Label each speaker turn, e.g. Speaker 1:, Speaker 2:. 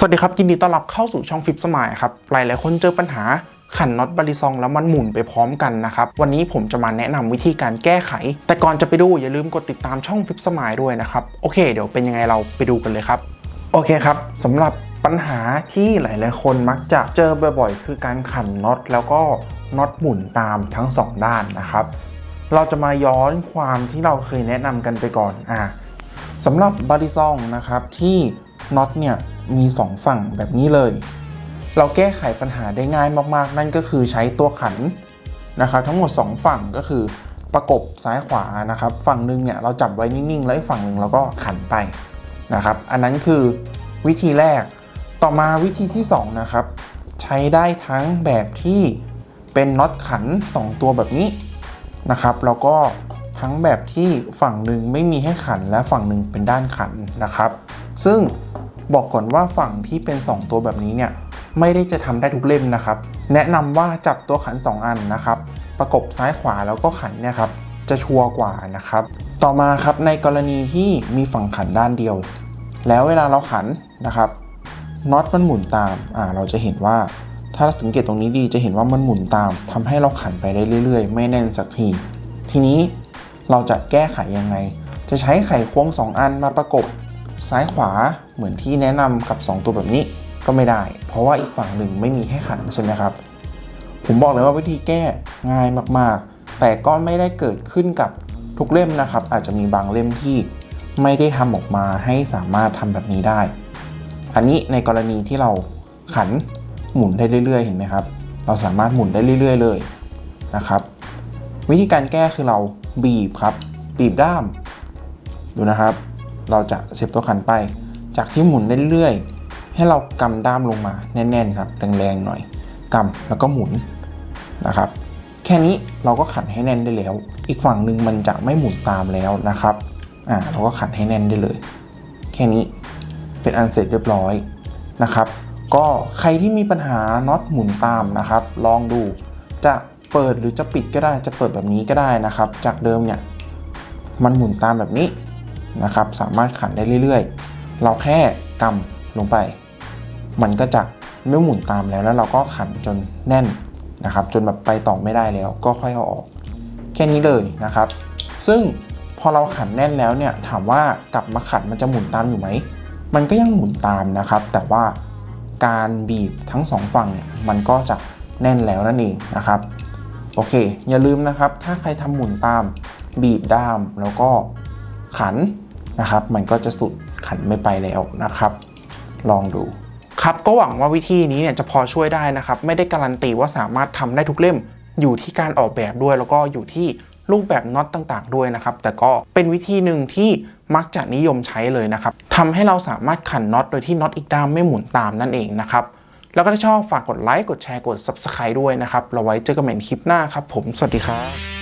Speaker 1: สวัสดีครับ ยินดีต้อนรับเข้าสู่ช่องฟิปสมายครับ หลายหลายคนเจอปัญหาขันน็อตบาริซองแล้วมันหมุนไปพร้อมกันนะครับ วันนี้ผมจะมาแนะนำวิธีการแก้ไข แต่ก่อนจะไปดูอย่าลืมกดติดตามช่องฟิปสมายด้วยนะครับ โอเค เดี๋ยวเป็นยังไงเราไปดูกันเลยครับ โอเคครับสำหรับปัญหาที่หลาย ๆ คนมักจะเจอบ่อย ๆ คือการขันน็อตแล้วก็น็อตหมุนตามทั้งสองด้านนะครับ เราจะมาย้อนความที่เราเคยแนะนำกันไปก่อนอ่าสำหรับบาริซองนะครับที่น็อตเนี่ย มี 2 ฝั่งแบบนี้เลย เราแก้ไขปัญหาได้ง่ายมากๆ นั่นก็คือใช้ตัวขันนะครับทั้งหมด 2 ฝั่งก็คือประกบซ้ายขวานะครับ ฝั่งหนึ่งเนี่ยเราจับไว้นิ่งๆ แล้วอีกฝั่งหนึ่งเราก็ขันไปนะครับ อันนั้นคือวิธีแรกต่อมาวิธีที่ 2 นะครับ ใช้ได้ทั้งแบบที่เป็นน็อตขัน 2 ตัวแบบนี้นะครับ แล้วก็ทั้งแบบที่ฝั่งหนึ่งไม่มีให้ขันและฝั่งหนึ่งเป็นด้านขันนะครับ ซึ่ง บอกก่อนว่าฝั่งที่เป็น 2 ตัวแบบนี้เนี่ยไม่ได้จะทำได้ทุกเล่มนะครับ แนะนำว่าจับตัวขัน 2 อันนะครับ ประกบซ้ายขวาแล้วก็ขันเนี่ยครับจะชัวร์กว่านะครับ ต่อมาครับในกรณีที่มีฝั่งขันด้านเดียว แล้วเวลาเราขันนะครับน็อตมันหมุนตามอ่าเราจะเห็นว่าถ้าเราสังเกตตรงนี้ดีจะเห็นว่ามันหมุนตามทำให้เราขันไปได้เรื่อย ๆ ไม่แน่นสักที ทีนี้เราจะแก้ไขยังไง จะใช้ไขควง 2 อันมาประกบ ซ้ายขวาเหมือนที่แนะนำกับ 2 ตัวแบบนี้ก็ไม่ได้ เพราะว่าอีกฝั่งหนึ่งไม่มีให้ขันใช่ไหมครับ ผมบอกเลยว่าวิธีแก้ง่ายมากๆ แต่ก็ไม่ได้เกิดขึ้นกับทุกเล่มนะครับ อาจจะมีบางเล่มที่ไม่ได้ทำออกมาให้สามารถทำแบบนี้ได้ อันนี้ในกรณีที่เราขันหมุนได้เรื่อยๆ เห็นไหมครับ เราสามารถหมุนได้เรื่อย ๆ เลยนะครับ วิธีการแก้คือเราบีบครับ บีบด้าม ดูนะครับ เราจะเสียบตัวขันไป จากที่หมุนเรื่อยๆ ให้เรากำด้ามลงมาแน่นๆครับแรงๆหน่อยกำแล้วก็หมุนนะครับ แค่นี้เราก็ขันให้แน่นได้แล้ว อีกฝั่งหนึ่งมันจะไม่หมุนตามแล้วนะครับอ่าเราก็ขันให้แน่นได้เลย แค่นี้เป็นอันเสร็จเรียบร้อยนะครับ ก็ใครที่มีปัญหาน็อตหมุนตามนะครับ ลองดูจะเปิดหรือจะปิดก็ได้จะเปิดแบบนี้ก็ได้นะครับ จากเดิมเนี่ยมันหมุนตามแบบนี้ นะครับ สามารถขันได้เรื่อยๆ เราแค่กำลงไป มันก็จะไม่หมุนตามแล้วแล้วเราก็ขันจนแน่นนะครับ จนแบบไปต่อไม่ได้แล้ว ก็ค่อยเอาออก แค่นี้เลยนะครับ ซึ่งพอเราขันแน่นแล้วเนี่ยถามว่ากลับมาขันมันจะหมุนตามอยู่ไหมมันก็ยังหมุนตามนะครับ แต่ว่าการบีบทั้งสองฝั่งเนี่ยมันก็จะแน่นแล้วนั่นเองนะครับโอเค อย่าลืมนะครับ ถ้าใครทำหมุนตามบีบด้ามแล้วก็ ขันนะครับ มันก็จะสุดขันไม่ไปแล้วนะครับ ลองดูครับก็หวังว่าวิธีนี้เนี่ยจะพอช่วยได้นะครับ ไม่ได้การันตีว่าสามารถทำได้ทุกเล่มอยู่ที่การออกแบบด้วย แล้วก็อยู่ที่รูปแบบน็อตต่างๆ ด้วยนะครับ แต่ก็เป็นวิธีหนึ่งที่มักจะนิยมใช้เลยนะครับทำให้เราสามารถขันน็อตโดยที่น็อตอีกด้ามไม่หมุนตามนั่นเองนะครับ แล้วก็ถ้าชอบฝากกดไลค์กดแชร์กด Subscribe ด้วยนะครับเราไว้เจอกันใหม่ในคลิปหน้าครับผมสวัสดีครับ